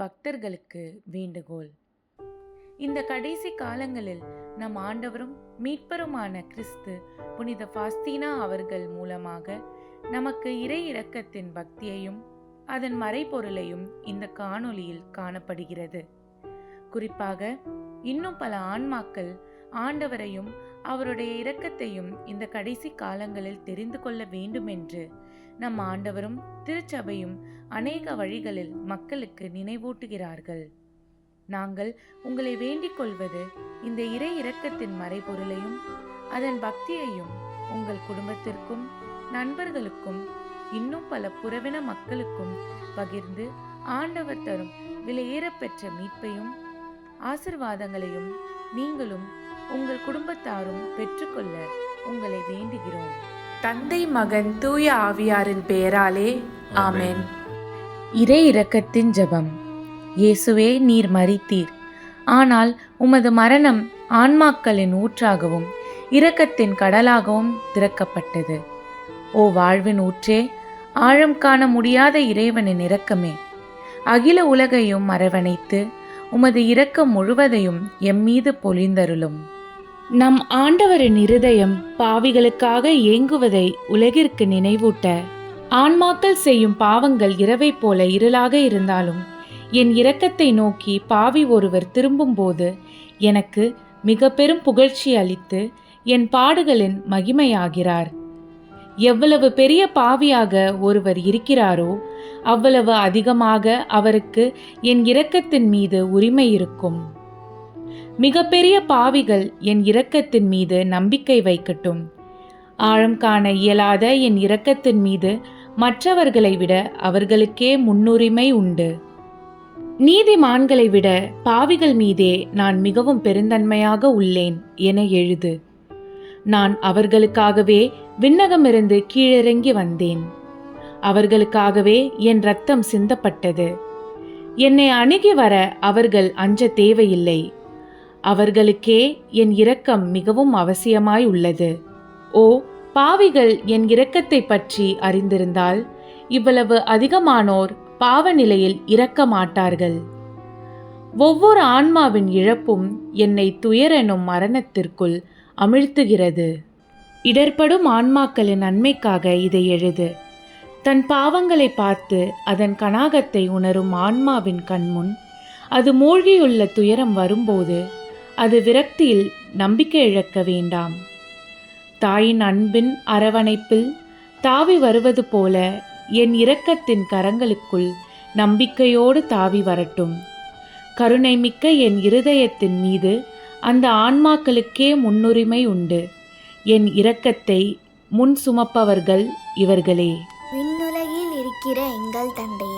பக்தர்களுக்கு வேண்டுகோள். இந்த கடைசி காலங்களில் நம் ஆண்டவரும் மீட்பருமான கிறிஸ்து புனித ஃபாஸ்தீனா அவர்கள் மூலமாக நமக்கு இறை இரக்கத்தின் பக்தியையும் அதன் மறைபொருளையும் இந்த காணொளியில் காணப்படுகிறது. குறிப்பாக இன்னும் பல ஆன்மாக்கள் ஆண்டவரையும் அவருடைய இரக்கத்தையும் இந்த கடைசி காலங்களில் தெரிந்து கொள்ள வேண்டும் என்று நம் ஆண்டவரும் திருச்சபையும் அநேக வழிகளில் மக்களுக்கு நினைவூட்டுகிறார்கள். நாங்கள் உங்களை வேண்டிக் கொள்வது இந்த இறை இரக்கத்தின் மறைபொருளையும் அதன் பக்தியையும் உங்கள் குடும்பத்திற்கும் நண்பர்களுக்கும் இன்னும் பல புறவின மக்களுக்கும் பகிர்ந்து ஆண்டவர் தரும் விலையேறப்பெற்ற மீட்பையும் ஆசிர்வாதங்களையும் நீங்களும் உங்கள் குடும்பத்தாரும் பெற்றுக்கொள்ள உங்களை வேண்டுகிறோம். தந்தை மகன் தூய ஆவியாரின் பெயராலே ஆமேன். இறை இரக்கத்தின் ஜெபம். இயேசுவே நீர் மறித்தீர் ஆனால் உமது மரணம் ஆன்மாக்களின் ஊற்றாகவும் இரக்கத்தின் கடலாகவும் திறக்கப்பட்டது. ஓ வாழ்வின் ஊற்றே ஆழம் காண முடியாத இறைவனின் இரக்கமே. அகில உலகையும் அரவணைத்து உமது இரக்கம் முழுவதையும் எம்மீது பொழிந்தருளும். நம் ஆண்டவரின் இருதயம் பாவிகளுக்காக ஏங்குவதை உலகிற்கு நினைவூட்ட ஆன்மாக்கள் செய்யும் பாவங்கள் இரவைப் போல இருளாக இருந்தாலும் என் இரக்கத்தை நோக்கி பாவி ஒருவர் திரும்பும்போது எனக்கு மிக பெரும் புகழ்ச்சி அளித்து என் பாடுகளின் மகிமையாகிறார். எவ்வளவு பெரிய பாவியாக ஒருவர் இருக்கிறாரோ அவ்வளவு அதிகமாக அவருக்கு என் இரக்கத்தின் மீது உரிமை இருக்கும். மிகப்பெரிய பாவிகள் என் இரக்கத்தின் மீது நம்பிக்கை வைக்கட்டும். ஆழம் காண இயலாத என் இரக்கத்தின் மீது மற்றவர்களை விட அவர்களுக்கே முன்னுரிமை உண்டு. நீதிமான்களை விட பாவிகள் மீதே நான் மிகவும் பெருந்தன்மையாக உள்ளேன் என எழுது. நான் அவர்களுக்காகவே விண்ணகமிருந்து கீழிறங்கி வந்தேன். அவர்களுக்காகவே என் ரத்தம் சிந்தப்பட்டது. என்னை அணுகி வர அவர்கள் அஞ்ச தேவையில்லை. அவர்களுக்கே என் இரக்கம் மிகவும் அவசியமாய் உள்ளது. ஓ பாவிகள் என் இரக்கத்தை பற்றி அறிந்திருந்தால் இவ்வளவு அதிகமானோர் பாவ நிலையில் இறக்க மாட்டார்கள். ஒவ்வொரு ஆன்மாவின் இழப்பும் என்னை துயரெனும் மரணத்திற்குள் அமிழ்த்துகிறது. இடர்படும் ஆன்மாக்களின் நன்மைக்காக இதை எழுது. தன் பாவங்களை பார்த்து அதன் கனாகத்தை உணரும் ஆன்மாவின் கண்முன் அது மூழ்கியுள்ள துயரம் வரும்போது அது விரக்தியில் நம்பிக்கை இழக்க வேண்டாம். தாயின் அன்பின் அரவணைப்பில் தாவி வருவது போல என் இரக்கத்தின் கரங்களுக்குள் நம்பிக்கையோடு தாவி வரட்டும். கருணைமிக்க என் இருதயத்தின் மீது அந்த ஆன்மாக்களுக்கே முன்னுரிமை உண்டு. என் இரக்கத்தை முன் சுமப்பவர்கள் இவர்களே. விண்ணுலகில் இருக்கிற எங்கள் தந்தையே